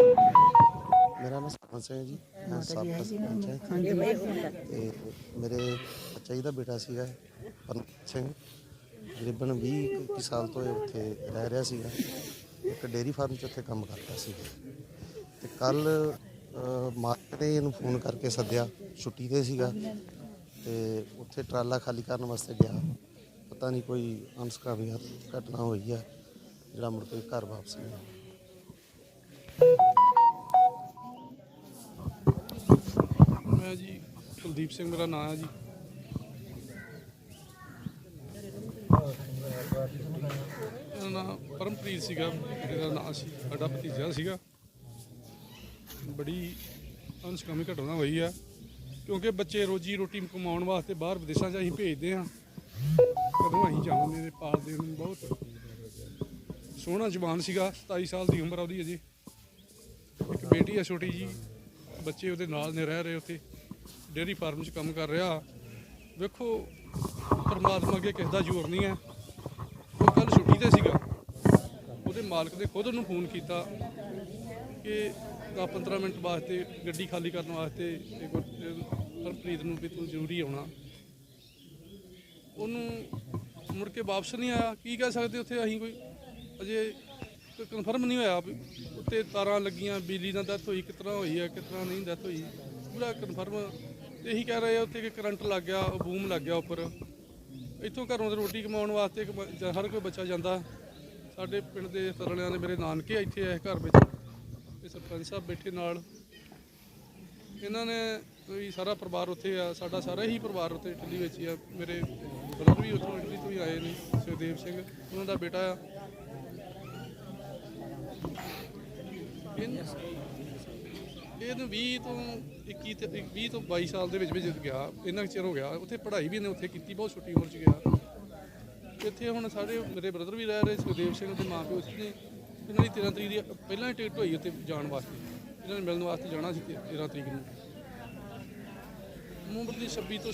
ਮੇਰਾ ਨਾਮ ਸਰਪੰਚ ਸਿੰਘ ਹੈ ਜੀ। ਮੈਂ ਸਾਬਕਾ ਸਰਪੰਚ ਹਾਂ ਤੇ ਮੇਰੇ ਬੱਚਾ ਜੀ ਦਾ ਬੇਟਾ ਸੀਗਾ ਪਰਮਜੀਤ ਸਿੰਘ। ਤਕਰੀਬਨ 20 ਇੱਕੀ ਸਾਲ ਤੋਂ ਇਹ ਉੱਥੇ ਰਹਿ ਰਿਹਾ ਸੀਗਾ। ਇੱਕ ਡੇਅਰੀ ਫਾਰਮ 'ਚ ਉੱਥੇ ਕੰਮ ਕਰਦਾ ਸੀ। ਤੇ ਕੱਲ ਮਾਲਕ ਨੇ ਇਹਨੂੰ ਫੋਨ ਕਰਕੇ ਸੱਦਿਆ। ਛੁੱਟੀ ਤੇ ਸੀਗਾ। ਤੇ ਉੱਥੇ ਟਰਾਲਾ ਖਾਲੀ ਕਰਨ ਵਾਸਤੇ ਗਿਆ। ਪਤਾ ਨਹੀਂ ਕੋਈ ਅਨਸਕਾਮੀ ਘਟਨਾ ਹੋਈ ਆ ਜਿਹੜਾ ਮੁੜ ਕੇ ਘਰ ਵਾਪਸ ਨਹੀਂ ਆਇਆ। ਮੈਂ ਜੀ ਕੁਲਦੀਪ ਸਿੰਘ, ਮੇਰਾ ਨਾਮ ਹੈ ਜੀ। ਮੇਰਾ ਨਾਮ ਪਰਮਪ੍ਰੀਤ ਸੀਗਾ ਇਹਦਾ ਨਾਮ ਸੀ, ਸਾਡਾ ਭਤੀਜਾ ਸੀਗਾ। ਬੜੀ ਅਨਸਕਾਮੀ ਘਟਨਾ ਹੋਈ ਆ, ਕਿਉਂਕਿ ਬੱਚੇ ਰੋਜੀ ਰੋਟੀ ਕਮਾਉਣ ਵਾਸਤੇ ਬਾਹਰ ਵਿਦੇਸ਼ਾਂ 'ਚ ਅਸੀਂ ਭੇਜਦੇ ਆ ਕਦੋਂ ਅਸੀਂ ਜਾਣਦੇ ਤੇ ਪਾਲਦੇ ਨੂੰ ਬਹੁਤ। ਸੋਹਣਾ ਜਵਾਨ ਸੀਗਾ 27 ਸਾਲ ਦੀ ਉਮਰ ਆ ਉਹਦੀ ਅਜੇ। ਬੇਟੀ ਹੈ ਛੋਟੀ ਜੀ, ਬੱਚੇ ਉਹਦੇ ਨਾਲ ਨੇ ਰਹਿ ਰਹੇ ਉੱਥੇ, ਡੇਅਰੀ ਫਾਰਮ 'ਚ ਕੰਮ ਕਰ ਰਿਹਾ। ਵੇਖੋ, ਪਰਮਾਤਮਾ ਅੱਗੇ ਕਿਸੇ ਦਾ ਜ਼ੋਰ ਨਹੀਂ ਹੈ। ਉਹ ਕੱਲ ਛੁੱਟੀ ਤੇ ਸੀਗਾ। ਉਹਦੇ ਮਾਲਕ ਨੇ ਖੁਦ ਉਹਨੂੰ ਫੋਨ ਕੀਤਾ ਕਿ 10-15 ਮਿੰਟ ਵਾਸਤੇ ਗੱਡੀ ਖਾਲੀ ਕਰਨ ਵਾਸਤੇ ਹਰਪ੍ਰੀਤ ਨੂੰ ਵੀ ਤੂੰ ਜ਼ਰੂਰੀ ਆਉਣਾ। ਉਹਨੂੰ ਮੁੜ ਕੇ ਵਾਪਸ ਨਹੀਂ ਆਇਆ। ਕੀ ਕਹਿ ਸਕਦੇ ਉੱਥੇ ਅਸੀਂ ਕੋਈ? ਅਜੇ ਕਨਫਰਮ ਨਹੀਂ ਹੋਇਆ ਵੀ ਉੱਤੇ ਤਾਰਾਂ ਲੱਗੀਆਂ, ਬਿਜਲੀ ਨਾਲ ਡੈਥ ਹੋਈ, ਕਿਸ ਤਰ੍ਹਾਂ ਹੋਈ ਹੈ, ਕਿਸ ਤਰ੍ਹਾਂ ਨਹੀਂ ਡੈਥ ਹੋਈ, ਪੂਰਾ ਕਨਫਰਮ ਇਹੀ ਕਹਿ ਰਹੇ ਆ ਉੱਤੇ ਕਿ ਕਰੰਟ ਲੱਗ ਗਿਆ ਬੂਮ ਲੱਗ ਗਿਆ ਉੱਪਰ। ਇੱਥੋਂ ਘਰੋਂ ਤੇ ਰੋਟੀ ਕਮਾਉਣ ਵਾਸਤੇ ਇੱਕ ਹਰ ਕੋਈ ਬੱਚਾ ਜਾਂਦਾ। ਸਾਡੇ ਪਿੰਡ ਦੇ ਤਰਲਿਆਂ ਦੇ ਮੇਰੇ ਨਾਨਕੇ ਇੱਥੇ ਐ ਘਰ ਵਿੱਚ। ਤੇ ਸਰਪੰਚ ਸਾਹਿਬ ਬੈਠੇ ਨਾਲ। ਇਹਨਾਂ ਨੇ ਵੀ ਸਾਰਾ ਪਰਿਵਾਰ ਉੱਥੇ ਆ, ਸਾਡਾ ਸਾਰਾ ਹੀ ਪਰਿਵਾਰ ਉੱਥੇ ਇਟਲੀ ਵਿੱਚ ਹੀ ਆ। ਮੇਰੇ ਬ੍ਰਦਰ ਵੀ ਉੱਥੋਂ ਇਟਲੀ ਤੋਂ ਹੀ ਆਏ ਨੇ, ਸੁਖਦੇਵ ਸਿੰਘ, ਉਹਨਾਂ ਦਾ ਬੇਟਾ ਆ। ਇਹਨੂੰ 20 ਤੋਂ 21 ਤੇ 20 ਤੋਂ 22 ਸਾਲ ਦੇ ਵਿੱਚ ਵਿੱਚ ਗਿਆ, ਇੰਨਾ ਕੁ ਚਿਰ ਹੋ ਗਿਆ, ਉੱਥੇ ਪੜ੍ਹਾਈ ਵੀ ਇਹਨੇ ਉੱਥੇ ਕੀਤੀ, ਬਹੁਤ ਛੋਟੀ ਉਮਰ 'ਚ ਗਿਆ। ਇੱਥੇ ਹੁਣ ਸਾਡੇ ਮੇਰੇ ਬ੍ਰਦਰ ਵੀ ਰਹਿ ਰਹੇ, ਸੁਖਦੇਵ ਸਿੰਘ ਦੇ ਮਾਂ ਪਿਓ ਇੱਥੇ ਨੇ। ਇਹਨਾਂ ਦੀ 13 ਤਰੀਕ ਦੀ, ਪਹਿਲਾਂ ਹੀ ਟਿਕਟ ਹੋਈ ਉੱਥੇ ਜਾਣ ਵਾਸਤੇ। ਇਹਨਾਂ ਨੇ ਮਿਲਣ ਵਾਸਤੇ ਜਾਣਾ ਸੀ 13 ਤਰੀਕ ਨੂੰ। ਉਮਰ ਦੀ 26 ਤੋਂ